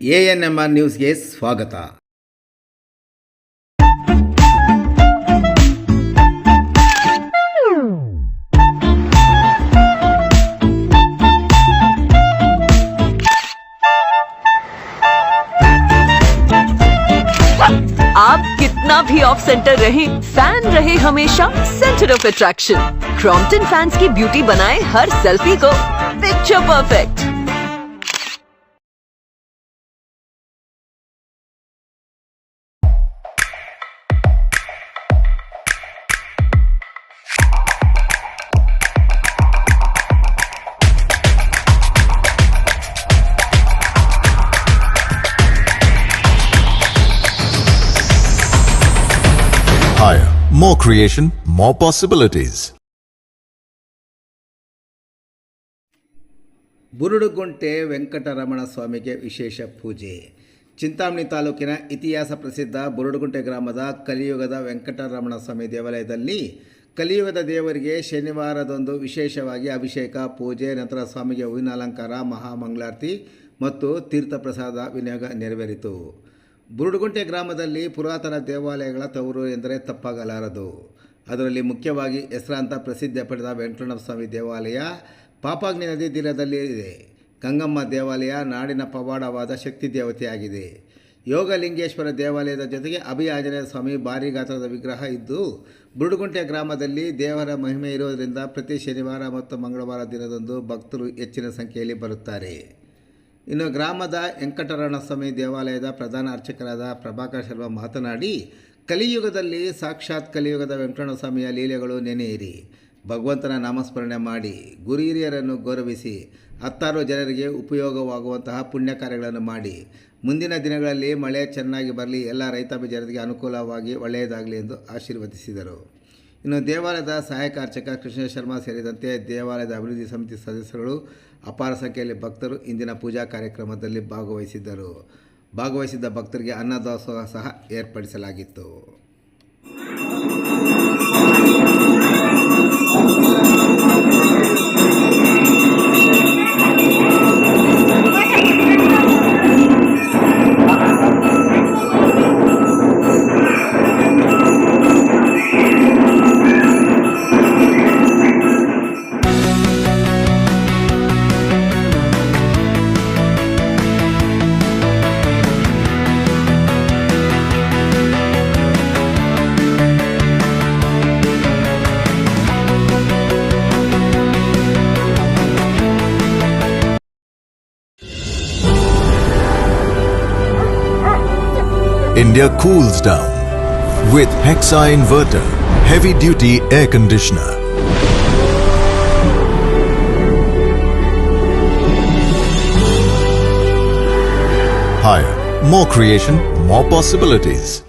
A N M R ನ್ಯೂಸ್ಗೆ ಸ್ವಾಗತ आप कितना भी ऑफ सेंटर रहे फैन रहे हमेशा centre of attraction Crompton fans की ब्यूटी बनाए हर सेल्फी को picture perfect Higher, more creation, more possibilities. Burudugunte Venkataramana ಸ್ವಾಮಿಗೆ ವಿಶೇಷ ಪೂಜೆ ಚಿಂತಾಮಣಿ ತಾಲೂಕಿನ ಇತಿಹಾಸ ಪ್ರಸಿದ್ಧ ಬುರುಡುಗುಂಟೆ ಗ್ರಾಮದ ಕಲಿಯುಗದ ವೆಂಕಟರಮಣ ಸ್ವಾಮಿ ದೇವಾಲಯದಲ್ಲಿ ಕಲಿಯುಗದ ದೇವರಿಗೆ ಶನಿವಾರದಂದು ವಿಶೇಷವಾಗಿ ಅಭಿಷೇಕ ಪೂಜೆ ನಂತರ ಸ್ವಾಮಿಗೆ ಹೂವಿನ ಅಲಂಕಾರ ಮಹಾಮಂಗಳಾರತಿ ಮತ್ತು ತೀರ್ಥಪ್ರಸಾದ ವಿನಿಯೋಗ ನೆರವೇರಿತು ಬುರುಡುಗುಂಟೆ ಗ್ರಾಮದಲ್ಲಿ ಪುರಾತನ ದೇವಾಲಯಗಳ ತವರು ಎಂದರೆ ತಪ್ಪಾಗಲಾರದು. ಅದರಲ್ಲಿ ಮುಖ್ಯವಾಗಿ ಹೆಸರಾಂತ ಪ್ರಸಿದ್ಧ ಪಡೆದ ವೆಂಕಟರಮಣ ಸ್ವಾಮಿ ದೇವಾಲಯ, ಪಾಪಾಗ್ನಿ ನದಿ ತೀರದಲ್ಲಿ ಇದೆ. ಗಂಗಮ್ಮ ದೇವಾಲಯ ನಾಡಿನ ಪವಾಡವಾದ ಶಕ್ತಿ ದೇವತೆಯಾಗಿದೆ. ಯೋಗಲಿಂಗೇಶ್ವರ ದೇವಾಲಯದ ಜೊತೆಗೆ ಅಭಿ ಆಂಜನೇಯ ಸ್ವಾಮಿ ಭಾರಿ ಗಾತ್ರದ ವಿಗ್ರಹ ಇದ್ದು, ಬುರುಡುಗುಂಟೆ ಗ್ರಾಮದಲ್ಲಿ ದೇವರ ಮಹಿಮೆ ಇರುವುದರಿಂದ ಪ್ರತಿ ಶನಿವಾರ ಮತ್ತು ಮಂಗಳವಾರ ದಿನದಂದು ಭಕ್ತರು ಹೆಚ್ಚಿನ ಸಂಖ್ಯೆಯಲ್ಲಿ ಬರುತ್ತಾರೆ. ಇನ್ನು ಗ್ರಾಮದ ವೆಂಕಟರಮಣ ಸ್ವಾಮಿ ದೇವಾಲಯದ ಪ್ರಧಾನ ಅರ್ಚಕರಾದ ಪ್ರಭಾಕರ್ ಶರ್ಮಾ ಮಾತನಾಡಿ, ಕಲಿಯುಗದಲ್ಲಿ ಸಾಕ್ಷಾತ್ ಕಲಿಯುಗದ ವೆಂಕಟರಮಣ ಸ್ವಾಮಿಯ ಲೀಲೆಗಳು ನೆನೆಯಿರಿ. ಭಗವಂತನ ನಾಮಸ್ಮರಣೆ ಮಾಡಿ ಗುರು ಹಿರಿಯರನ್ನು ಗೌರವಿಸಿ, ಹತ್ತಾರು ಜನರಿಗೆ ಉಪಯೋಗವಾಗುವಂತಹ ಪುಣ್ಯ ಕಾರ್ಯಗಳನ್ನು ಮಾಡಿ, ಮುಂದಿನ ದಿನಗಳಲ್ಲಿ ಮಳೆ ಚೆನ್ನಾಗಿ ಬರಲಿ, ಎಲ್ಲ ರೈತಾಪಿ ಜನರಿಗೆ ಅನುಕೂಲವಾಗಿ ಒಳ್ಳೆಯದಾಗಲಿ ಎಂದು ಆಶೀರ್ವದಿಸಿದರು. ಇನ್ನು ದೇವಾಲಯದ ಸಹಾಯಕ ಅರ್ಚಕ ಕೃಷ್ಣ ಶರ್ಮಾ ಸೇರಿದಂತೆ ದೇವಾಲಯದ ಅಭಿವೃದ್ಧಿ ಸಮಿತಿ ಸದಸ್ಯರುಗಳು ಅಪಾರ ಸಂಖ್ಯೆಯಲ್ಲಿ ಭಕ್ತರು ಇಂದಿನ ಪೂಜಾ ಕಾರ್ಯಕ್ರಮದಲ್ಲಿ ಭಾಗವಹಿಸಿದ್ದರು. ಭಾಗವಹಿಸಿದ್ದ ಭಕ್ತರಿಗೆ ಅನ್ನದಾಸೋಹ ಸಹ ಏರ್ಪಡಿಸಲಾಗಿತ್ತು. India cools down with Hexa Inverter, heavy duty air conditioner. Higher, more creation, more possibilities.